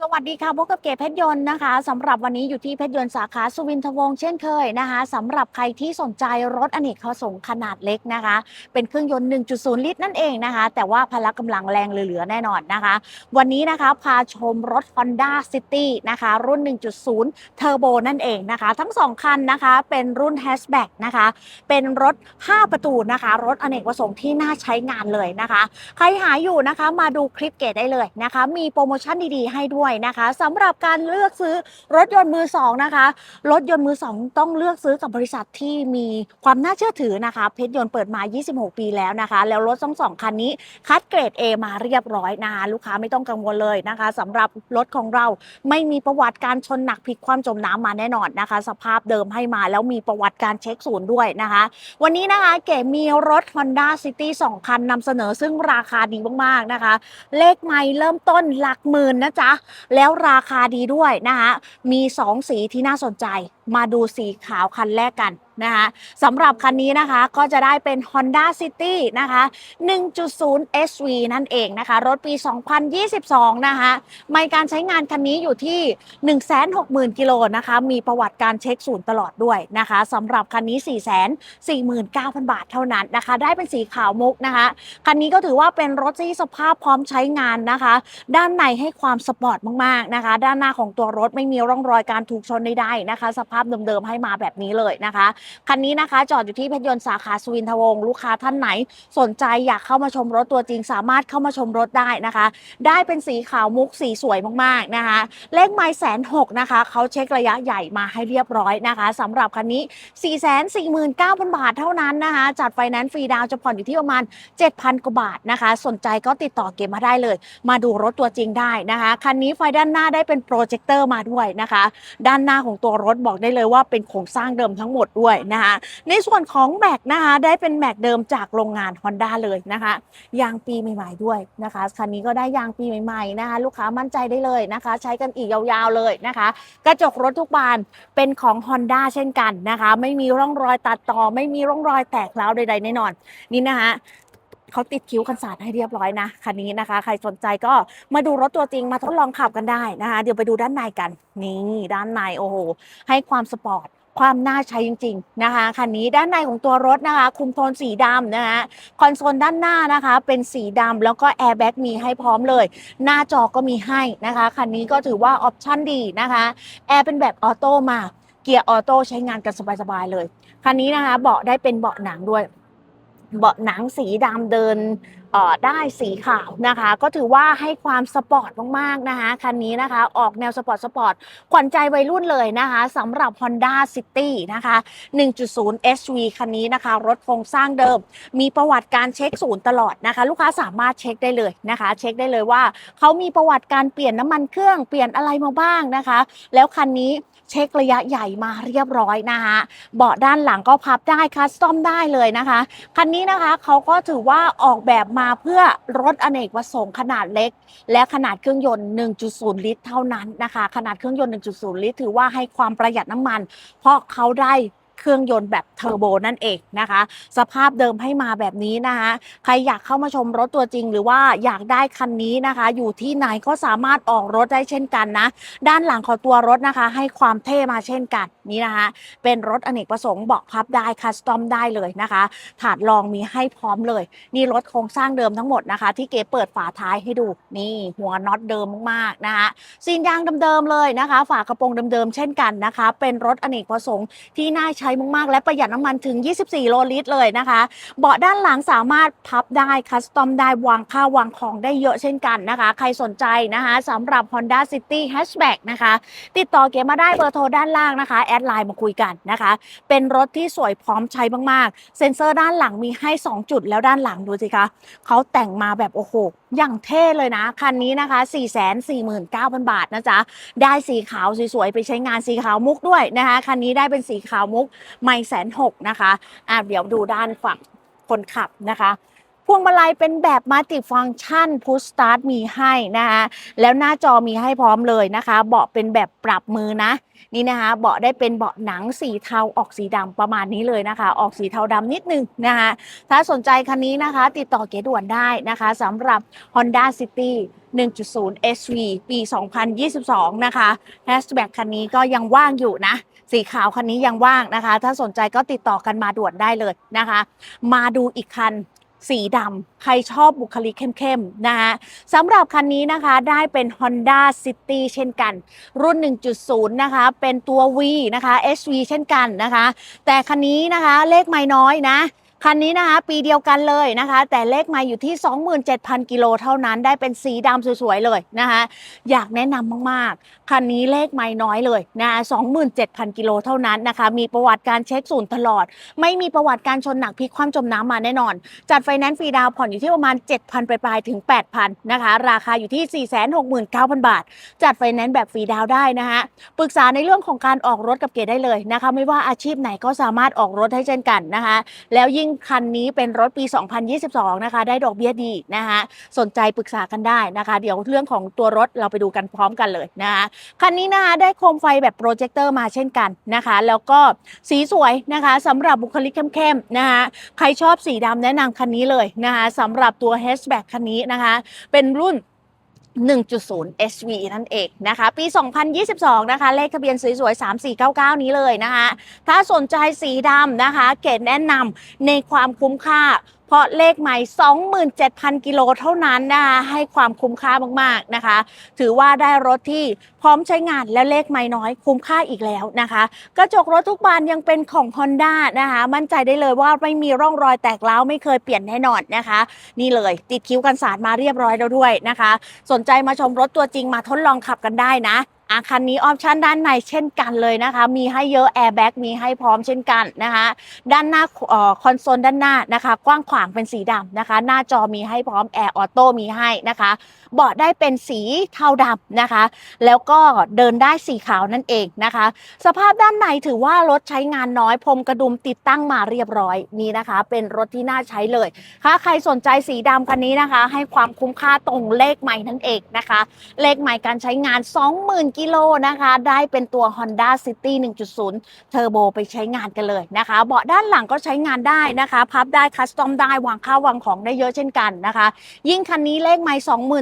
สวัสดีค่ะพบกับเก๋เพชรยนต์นะคะสำหรับวันนี้อยู่ที่เพชรยนต์สาขาสุวินทวงศ์เช่นเคยนะคะสำหรับใครที่สนใจรถอเนกประสงค์ขนาดเล็กนะคะ เป็นเครื่องยนต์ 1.0 ลิตรนั่นเองนะคะ แต่ว่าพละกำลังแรงเหลือๆแน่นอนนะคะ วันนี้นะคะพาชมรถ Honda City นะคะ รุ่น 1.0 Turbo นั่นเองนะคะ ทั้ง 2 คันนะคะเป็นรุ่น Hatchback นะคะ เป็นรถ 5 ประตูนะคะ รถอเนกประสงค์ที่น่าใช้งานเลยนะคะ ใครหาอยู่นะคะมาดูคลิปเกตได้เลยนะคะ มีโปรโมชั่นดีๆ ให้ด้วยนะคะสำหรับการเลือกซื้อรถยนต์มือสองนะคะรถยนต์มือสองต้องเลือกซื้อกับบริษัทที่มีความน่าเชื่อถือนะคะเพชรยนต์เปิดมา 26 ปีแล้วนะคะ แล้วรถทั้งสองคันนี้คัดเกรด A มาเรียบร้อยนะคะลูกค้าไม่ต้องกังวลเลยนะคะสำหรับรถของเราไม่มีประวัติการชนหนักพลิกความจมน้ำมาแน่นอนนะคะ สภาพเดิมให้มาแล้วมีประวัติการเช็คศูนย์ด้วยนะคะ วันนี้นะคะเก๋มีรถ Honda City 2 คันนำเสนอซึ่งราคาดีมากๆนะคะ เลขไม่เริ่มต้นหลักหมื่นนะจ๊ะแล้วราคาดีด้วยนะคะมี 2 สีที่น่าสนใจ มาดูสีขาวคันแรกกันนะคะสำหรับคันนี้นะคะก็จะได้เป็น Honda City นะคะ 1.0 SV นั่นเองนะคะ รถปี 2022 นะคะไม่การใช้งานคันนี้อยู่ที่ 160,000 กิโลนะคะ มีประวัติการเช็คศูนย์ตลอดด้วยนะคะสำหรับคันนี้ 449,000 บาทเท่านั้นนะคะ ได้เป็นสีขาวมุกนะคะ คันนี้ก็ถือว่าเป็นรถที่สภาพพร้อมใช้งานนะคะ ด้านในให้ความสปอร์ตมากๆนะคะ ด้านหน้าของตัวรถไม่มีร่องรอยการถูกชนใดๆนะคะ สภาพเดิมๆให้มาแบบนี้เลยนะคะคันนี้นะคะ จอดอยู่ที่เพชรยนต์สาขาสุวินทวงศ์ลูกค้าท่านไหน สนใจอยากเข้ามาชมรถตัวจริง สามารถเข้ามาชมรถได้นะคะ ได้เป็นสีขาวมุกสีสวยมากๆนะคะเลขไม้แสนหกนะคะเขาเช็คระยะใหญ่มาให้เรียบร้อยนะคะสำหรับคันนี้ 4 4 9 0 0 0 บาทเท่านั้นนะคะจัดไฟแนนซ์ฟรีดาวจะผ่อนอยู่ที่ประมาณ 7,000กว่าบาทนะคะ สนใจก็ติดต่อเก็บมาได้เลย มาดูรถตัวจริงได้นะคะคันนี้ไฟด้านหน้าได้เป็นโปรเจคเตอร์มาด้วยนะคะ ด้านหน้าของตัวรถบอกได้เลยว่าเป็นโครงสร้างเดิมทั้งหมดด้วยนะคะในส่วนของแม็กนะคะได้เป็นแม็กเดิมจากโรงงาน Honda เลยนะคะยางปีใหม่ ๆด้วยนะคะคันนี้ก็ได้ยางปีใหม่ๆนะคะลูกค้ามั่นใจได้เลยนะคะ ใช้กันอีกยาวๆเลยนะคะ กระจกรถทุกบานเป็นของ Honda เช่นกันนะคะ ไม่มีร่องรอยตัดต่อ ไม่มีร่องรอยแตกร้าวใดๆแน่นอน นี่นะคะเขาติดคิ้วกันสาดให้เรียบร้อยนะคันนี้นะคะ ใครสนใจก็มาดูรถตัวจริงมาทดลองขับกันได้นะคะ เดี๋ยวไปดูด้านในกัน นี่ด้านในโอ้โหให้ความสปอร์ต ความน่าใช้จริง ๆนะคะคันนี้ด้านในของตัวรถนะคะคุมโทนสีดำนะคะคอนโซลด้านหน้านะคะเป็นสีดำแล้วก็แอร์แบ็กมีให้พร้อมเลย หน้าจอก็มีให้นะคะคันนี้ก็ถือว่าออปชั่นดีนะคะแอร์เป็นแบบออโต้มาเกียร์ออโต้ใช้งานกันสบายๆเลยคันนี้นะคะเบาะได้เป็นเบาะหนังด้วย เบาะหนังสีดำเดิน ได้สีขาวนะคะ ก็ถือว่าให้ความสปอร์ตมากๆนะคะคันนี้นะคะ ออกแนวสปอร์ตสปอร์ตขวัญใจวัยรุ่นเลยนะคะสำหรับ Honda City นะคะ 1.0 SV คันนี้นะคะ รถโครงสร้างเดิม มีประวัติการเช็คศูนย์ตลอดนะคะ ลูกค้าสามารถเช็คได้เลยนะคะ เช็คได้เลยว่าเขามีประวัติการเปลี่ยนน้ำมันเครื่องเปลี่ยนอะไรมาบ้างนะคะ แล้วคันนี้ เช็คระยะใหญ่มาเรียบร้อยนะคะเบาะด้านหลังก็พับได้คัสตอมได้เลยนะคะคันนี้นะคะเขาก็ถือว่าออกแบบมาเพื่อรถอเนกประสงค์ขนาดเล็ก และขนาดเครื่องยนต์ 1.0 ลิตร เท่านั้นนะคะ ขนาดเครื่องยนต์ 1.0 ลิตร ถือว่าให้ความประหยัดน้ำมัน เพราะเขาได้ เครื่องยนต์แบบเทอร์โบนั่นเองนะคะ สภาพเดิมให้มาแบบนี้นะคะใครอยากเข้ามาชมรถตัวจริง หรือว่าอยากได้คันนี้นะคะ อยู่ที่ไหนก็สามารถออกรถได้เช่นกันนะ ด้านหลังของตัวรถนะคะ ให้ความเท่มาเช่นกันนี่นะคะเป็นรถอเนกประสงค์เบาะพับได้คัสตอมได้เลยนะคะ ถาดรองมีให้พร้อมเลย นี่รถโครงสร้างเดิมทั้งหมดนะคะ ที่เก๋เปิดฝาท้ายให้ดูนี่หัวน็อตเดิมมากๆนะคะซีนยางเดิมๆเลยนะคะ ฝากระโปรงเดิมๆเช่นกันนะคะ เป็นรถอเนกประสงค์ที่น่าใช้มากๆ และประหยัดน้ำมันถึง 24 โลลิตรเลยนะคะ เบาะด้านหลังสามารถพับได้คัสตอมได้วางข้าววางของได้เยอะเช่นกันนะคะ ใครสนใจนะคะสำหรับ Honda City Hatchback นะคะ ติดต่อเก๋มาได้เบอร์โทรด้านล่างนะคะ แอดไลน์มาคุยกันนะคะ เป็นรถที่สวยพร้อมใช้มากๆ เซ็นเซอร์ด้านหลังมีให้ 2 จุดแล้วด้านหลังดูสิคะเขาแต่งมาแบบโอ้โหอย่างเท่เลยนะ คันนี้นะคะ 449,000 บาทนะจ๊ะ ได้สีขาวสวยๆ ไปใช้งานสีขาวมุกด้วยนะคะ คันนี้ได้เป็นสีขาวมุกไม่แสนหกนะคะอะเดี๋ยวดูด้านฝั่งคนขับนะคะพวงมาลัยเป็นแบบมัลติฟังชันพุชสตาร์ทมีให้นะคะแล้วหน้าจอมีให้พร้อมเลยนะคะ เบาะเป็นแบบปรับมือนะ นี่นะคะ เบาะได้เป็นเบาะหนังสีเทาออกสีดำประมาณนี้เลยนะคะ ออกสีเทาดำนิดนึงนะคะถ้าสนใจคันนี้นะคะ ติดต่อเก๋ด่วนได้นะคะสำหรับ Honda City 1.0 SV ปี 2022 นะคะแฮชแบ็กคันนี้ก็ยังว่างอยู่นะ สีขาวคันนี้ยังว่างนะคะ ถ้าสนใจก็ติดต่อกันมาด่วนได้เลยนะคะ มาดูอีกคันสีดำใครชอบบุคลิกเข้มๆนะคะสำหรับคันนี้นะคะได้เป็น Honda City เช่นกัน รุ่น 1.0 นะคะ เป็นตัว V นะคะ SV เช่นกันนะคะ แต่คันนี้นะคะเลขไม่น้อยนะ คันนี้นะคะ ปีเดียวกันเลยนะคะ แต่เลขไมาอยู่ที่ 27,000 กิโลเท่านั้น ได้เป็นสีดำสวยๆเลยนะคะ อยากแนะนำมากๆ คันนี้เลขไม่น้อยเลยนะคะ27,000 กิโลเท่านั้นนะคะ มีประวัติการเช็คศูนย์ตลอด ไม่มีประวัติการชนหนักพลิกคว่ำจมน้ำมาแน่นอน จัดไฟแนนซ์ฟรีดาวผ่อนอยู่ที่ประมาณ 7,000ปลายๆถึง 8,000นะคะ ราคาอยู่ที่ 469,000 บาท จัดไฟแนนซ์แบบฟรีดาวได้นะคะปรึกษาในเรื่องของการออกรถกับเกดได้เลยนะคะ ไม่ว่าอาชีพไหนก็สามารถออกรถให้เช่นกันนะคะ แล้วยิ่งคันนี้เป็นรถปี 2022 นะคะ ได้ดอกเบี้ยดีนะคะสนใจปรึกษากันได้นะคะ เดี๋ยวเรื่องของตัวรถเราไปดูกันพร้อมกันเลยนะคะคันนี้นะคะได้โคมไฟแบบโปรเจคเตอร์มาเช่นกันนะคะ แล้วก็สีสวยนะคะสำหรับบุคลิกเข้มๆนะคะใครชอบสีดำแนะนำคันนี้เลยนะคะสำหรับตัวแฮชแบ็กคันนี้นะคะ เป็นรุ่น 1.0 SV นั่นเองนะคะ ปี 2022 นะคะ เลขทะเบียนสวยๆ 3499 นี้เลยนะคะ ถ้าสนใจสีดำนะคะ เกดแนะนำในความคุ้มค่า พราะเลขใหม่ 27,000 กิโลเท่านั้นนะคะให้ความคุ้มค่ามากๆนะคะ ถือว่าได้รถที่พร้อมใช้งานและเลขไม่น้อยคุ้มค่าอีกแล้วนะคะ กระจกรถทุกบานยังเป็นของ Honda นะคะ มั่นใจได้เลยว่าไม่มีร่องรอยแตกร้าไม่เคยเปลี่ยนแน่นอนนะคะ นี่เลยติดคิ้วกันสาดมาเรียบร้อยแล้วด้วยนะคะ สนใจมาชมรถตัวจริงมาทดลองขับกันได้นะ อาคันนี้ออปชันด้านในเช่นกันเลยนะคะ มีให้เยอะแอร์แบ็กมีให้พร้อมเช่นกันนะคะ ด้านหน้าออคอนโซลด้านหน้านะคะ กว้างขวางเป็นสีดำนะคะ หน้าจอมีให้พร้อมแอร์ออโต้มีให้นะคะ เบาะได้เป็นสีเทาดำนะคะ แล้วก็เดินได้สีขาวนั่นเองนะคะ สภาพด้านในถือว่ารถใช้งานน้อยพรมกระดุมติดตั้งมาเรียบร้อยนี่นะคะ เป็นรถที่น่าใช้เลยถ้าใครสนใจสีดำคันนี้นะคะ ให้ความคุ้มค่าตรงเลขใหม่นั่นเองนะคะ เลขใหม่การใช้งาน 20,000กิิโลนะคะ ได้เป็นตัว Honda City 1.0เทอร์โบไปใช้งานกันเลยนะคะ เบาะด้านหลังก็ใช้งานได้นะคะ พับได้คัสตอมได้วางข้าววางของได้เยอะเช่นกันนะคะ ยิ่งคันนี้เลขไม่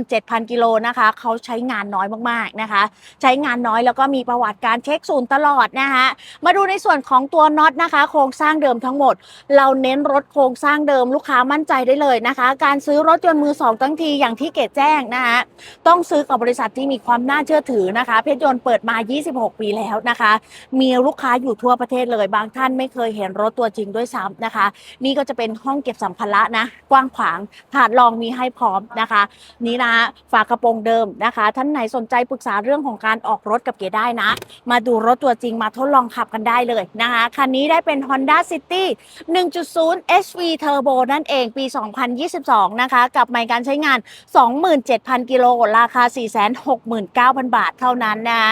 27,000 กิโลนะคะ เขาใช้งานน้อยมากๆนะคะ ใช้งานน้อยแล้วก็มีประวัติการเช็คศูนย์ตลอดนะคะมาดูในส่วนของตัวน็อตนะคะ โครงสร้างเดิมทั้งหมด เราเน้นรถโครงสร้างเดิมลูกค้ามั่นใจได้เลยนะคะ การซื้อรถยนต์มือสองทั้งทีอย่างที่เกดแจ้งนะคะต้องซื้อกับบริษัทที่มีความน่าเชื่อถือนะคะรยนต์เปิดมา 26 ปีแล้วนะคะ มีลูกค้าอยู่ทั่วประเทศเลย บางท่านไม่เคยเห็นรถตัวจริงด้วยซ้ำนะคะ นี่ก็จะเป็นห้องเก็บสัมภาระนะ กว้างขวางถาดรองมีให้พร้อมนะคะ นี่นะฝากระโปรงเดิมนะคะ ท่านไหนสนใจปรึกษาเรื่องของการออกรถกับเก๋ได้นะ มาดูรถตัวจริงมาทดลองขับกันได้เลยนะคะคันนี้ได้เป็น Honda City 1.0 SV Turbo นั่นเองปี 2022 นะคะ กับไมล์การใช้งาน 27,000 กิโล ราคา 469,000 บาทเท่านั้นนะ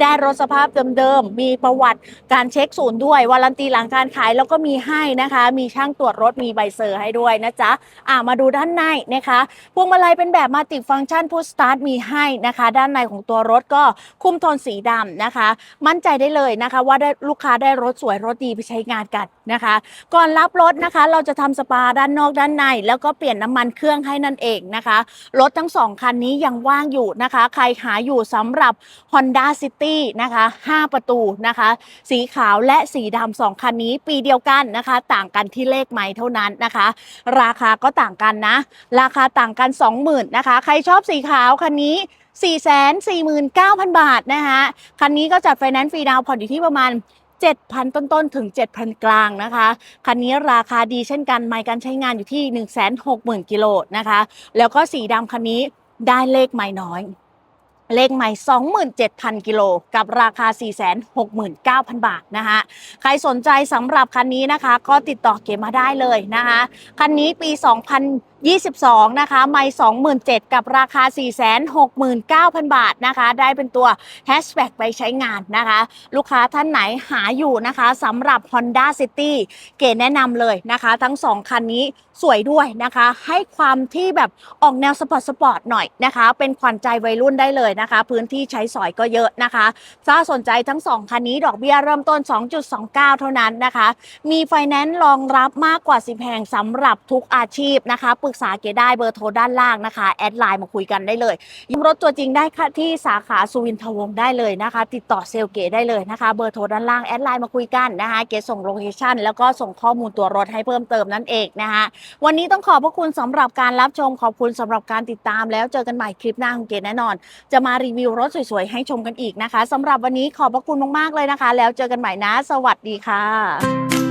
ได้รถสภาพเดิมๆ มีประวัติการเช็คศูนย์ด้วยวารันตีหลังการขายแล้วก็มีให้นะคะ มีช่างตรวจรถมีใบเซอร์ให้ด้วยนะจ๊ะอ่ามาดูด้านในนะคะพวงมาลัยเป็นแบบมัลติฟัง c t ชันพุชสตาร์ทมีให้นะคะ ด้านในของตัวรถก็คุมโทนสีดำนะคะ มั่นใจได้เลยนะคะ ว่าได้ลูกค้าได้รถสวยรถดีไปใช้งานกันนะคะ ก่อนรับรถนะคะ เราจะทำสปาด้านนอกด้านใน แล้วก็เปลี่ยนน้ำมันเครื่องให้นั่นเองนะคะ รถทั้งสองคันนี้ยังว่างอยู่นะคะ ใครหาอยู่สำหรับ Honda City นะคะ 5 ประตูนะคะ สีขาวและสีดำสองคันนี้ปีเดียวกันนะคะ ต่างกันที่เลขไม้เท่านั้นนะคะ ราคาก็ต่างกันนะ ราคาต่างกัน 20,000นะคะ ใครชอบสีขาวคันนี้449,000 บาทนะคะคันนี้ก็จัดไฟแนนซ์ฟรีดาวน์ผ่อนอยู่ที่ประมาณ 7,000 ต้นๆ ถึง 7,000 กลางนะคะ คันนี้ราคาดีเช่นกัน ไมล์การใช้งานอยู่ที่ 160,000 กิโลนะคะ แล้วก็สีดำคันนี้ได้เลขไม่น้อย เลขใหม่ 27,000 กิโล กับราคา 469,000 บาทนะคะใครสนใจสำหรับคันนี้นะคะ ก็ติดต่อเกมมาได้เลยนะคะ คันนี้ปี 22 นะคะ ไม่27,000 กับราคา 469,000 บาทนะคะ ได้เป็นตัวแฮชแบ็กไปใช้งานนะคะ ลูกค้าท่านไหนหาอยู่นะคะสำหรับ Honda City เก๋แนะนำเลยนะคะ ทั้ง 2 คันนี้สวยด้วยนะคะ ให้ความที่แบบออกแนวสปอร์ตสปอร์ตหน่อยนะคะ เป็นขวัญใจวัยรุ่นได้เลยนะคะ พื้นที่ใช้สอยก็เยอะนะคะถ้าสนใจทั้ง 2 คันนี้ดอกเบี้ยเริ่มต้น 2.29 เท่านั้นนะคะ มีไฟแนนซ์รองรับมากกว่า 10 แห่งสำหรับทุกอาชีพนะคะปรึกษาเก๋ได้เบอร์โทรด้านล่างนะคะ แอดไลน์มาคุยกันได้เลยยิมรถตัวจริงได้ค่ะที่สาขาสุวินทวงศ์ได้เลยนะคะ ติดต่อเซลล์เก๋ได้เลยนะคะ เบอร์โทรด้านล่างแอดไลน์มาคุยกันนะคะ เก๋ส่งโลเคชั่นแล้วก็ส่งข้อมูลตัวรถให้เพิ่มเติมนั่นเองนะคะวันนี้ต้องขอบพระคุณสำหรับการรับชมขอบคุณสำหรับการติดตามแล้วเจอกันใหม่คลิปหน้าของเก๋แน่นอน จะมารีวิวรถสวยๆให้ชมกันอีกนะคะสำหรับวันนี้ขอบพระคุณมากๆเลยนะคะ แล้วเจอกันใหม่นะ สวัสดีค่ะ